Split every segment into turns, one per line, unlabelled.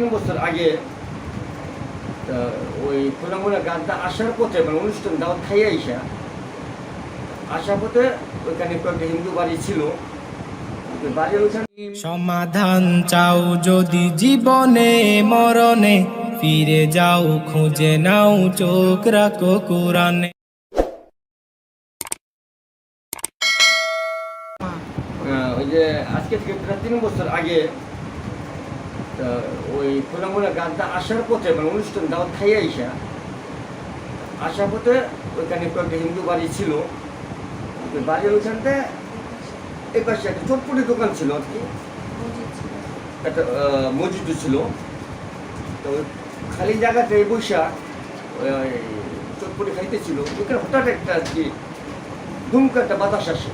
তিন বছর আগে ওই খোলামোলা গানটা আসার পথে মানে অনুষ্ঠান দাওয়াত খাইয়ে আইসা আসার পথে ওইখানে কয়েকটা হিন্দু বাড়ি ছিল।
সমাধান চাও যদি জীবনে মরণে ফিরে যাও খুঁজে নাও চোখ রাখো কোরআনে।
ওই যে আজকে থেকে প্রায় তিন বছর আগে তা ওই খোলামোলা গানটা আসার পথে মানে অনুষ্ঠান দাওয়াত খাইয়ে আইসা আসার পথে ওইখানে কয়েকটা হিন্দু বাড়ি ছিল। ওই বাড়ির ওইখানটা এই পাশে একটা চটপটি দোকান ছিল আর কি। একটা আহ, মসজিদও ছিল। তো খালি জায়গাতে বৈশা ওই চটপটি খাইতেছিল। ওখানে হঠাৎ একটা আর কি দুমকা একটা বাতাস আসে।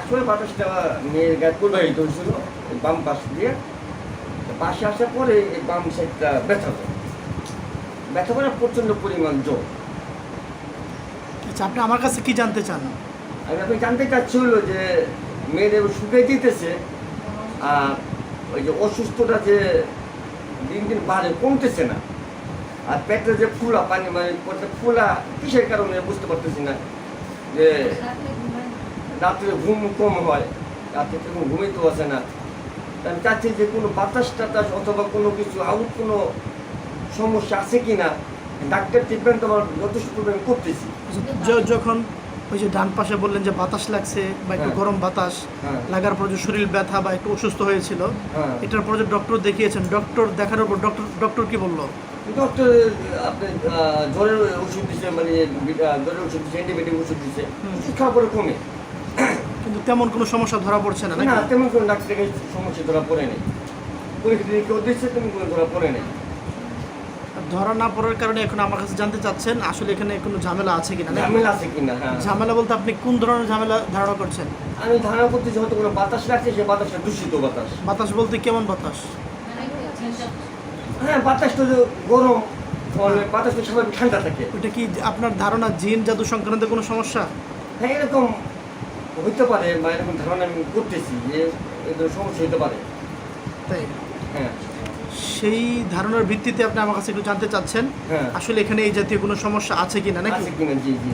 আসলে বাতাসটা মেয়ের গায়ে প্রবাহিত হয়েছিল বাম পাশ দিয়ে। পাশে আসার পরে এই বাম সাইডটা ব্যথা করে। ব্যথা করে প্রচণ্ড পরিমাণ জ্বর।
আচ্ছা আপনি আমার কাছে কি জানতে চান?
আমি আপনি জানতে চাচ্ছিল যে মেয়েদের শুকিয়ে দিতেছে আর ওই যে অসুস্থটা যে দিন দিন বাড়ে কমতেছে না। আর পেটে যে ফুলা পানি মানে পেটে ফুলা কিসের কারণে বুঝতে পারতেছি না যে রাত্রে ঘুম কম হয়। রাত্রে ঘুমিতেও আসে না। তা আমি চাচ্ছি যে কোনো বাতাস টাতাস অথবা কোনো কিছু আউট কোনো সমস্যা আছে কি না ডাক্তার ট্রিটমেন্ট আমার যথেষ্ট পরিমাণে করতেছি।
যখন ওই যে ডান পাশে বললেন যে বাতাস লাগছে বা একটু
হ্যাঁ।
গরম বাতাস
হ্যাঁ।
লাগার পর যে শরীর ব্যথা বা একটু অসুস্থ হয়েছিল
হ্যাঁ।
এটার পর যে ডক্টর দেখিয়েছেন ডক্টর দেখার পর ডক্টর ডক্টর কি বলল?
ডক্টর আপনি জ্বরের ওষুধ দিচ্ছে মানে জ্বরের ওষুধ দিচ্ছে অ্যান্টিবায়োটিক ওষুধ দিচ্ছে। ওষুধ খাওয়ার পরে কমে।
কিন্তু তেমন কোনো সমস্যা ধরা পড়ছে না
না তেমন কোনো ডাক্তারের কাছে সমস্যা ধরা পড়ে নেই। পরীক্ষা দিচ্ছে তেমন কোনো ধরা পড়ে নেই।
ধরা না পড়ার কারণে এখন আমার কাছে জানতে চাচ্ছেন আসলে এখানে কোনো ঝামেলা আছে কিনা?
ঝামেলা আছে কিনা হ্যাঁ।
ঝামেলা বলতে আপনি কোন ধরনের ঝামেলা ধারণা করছেন?
আমি ধারণা করতে হয়তো কোনো বাতাস লাগছে সে বাতাসটা দূষিত বাতাস।
বাতাস বলতে কেমন বাতাস?
হ্যাঁ বাতাসটা যে গরম মানে বাতাসটা স্বাভাবিক ঠান্ডা থাকে।
ওইটা কি আপনার ধারণা জিন জাদু সংক্রান্ত কোনো সমস্যা?
হ্যাঁ এরকম হইতে পারে বা এরকম ধারণা আমি করতেছি যে সমস্যা হইতে পারে।
তাই?
হ্যাঁ।
সেই ধারণার ভিত্তিতে আপনি আমার কাছে একটু জানতে চাচ্ছেন
হ্যাঁ।
আসলে এখানে এই জাতীয় কোনো সমস্যা আছে কিনা নাকি?
জি জি।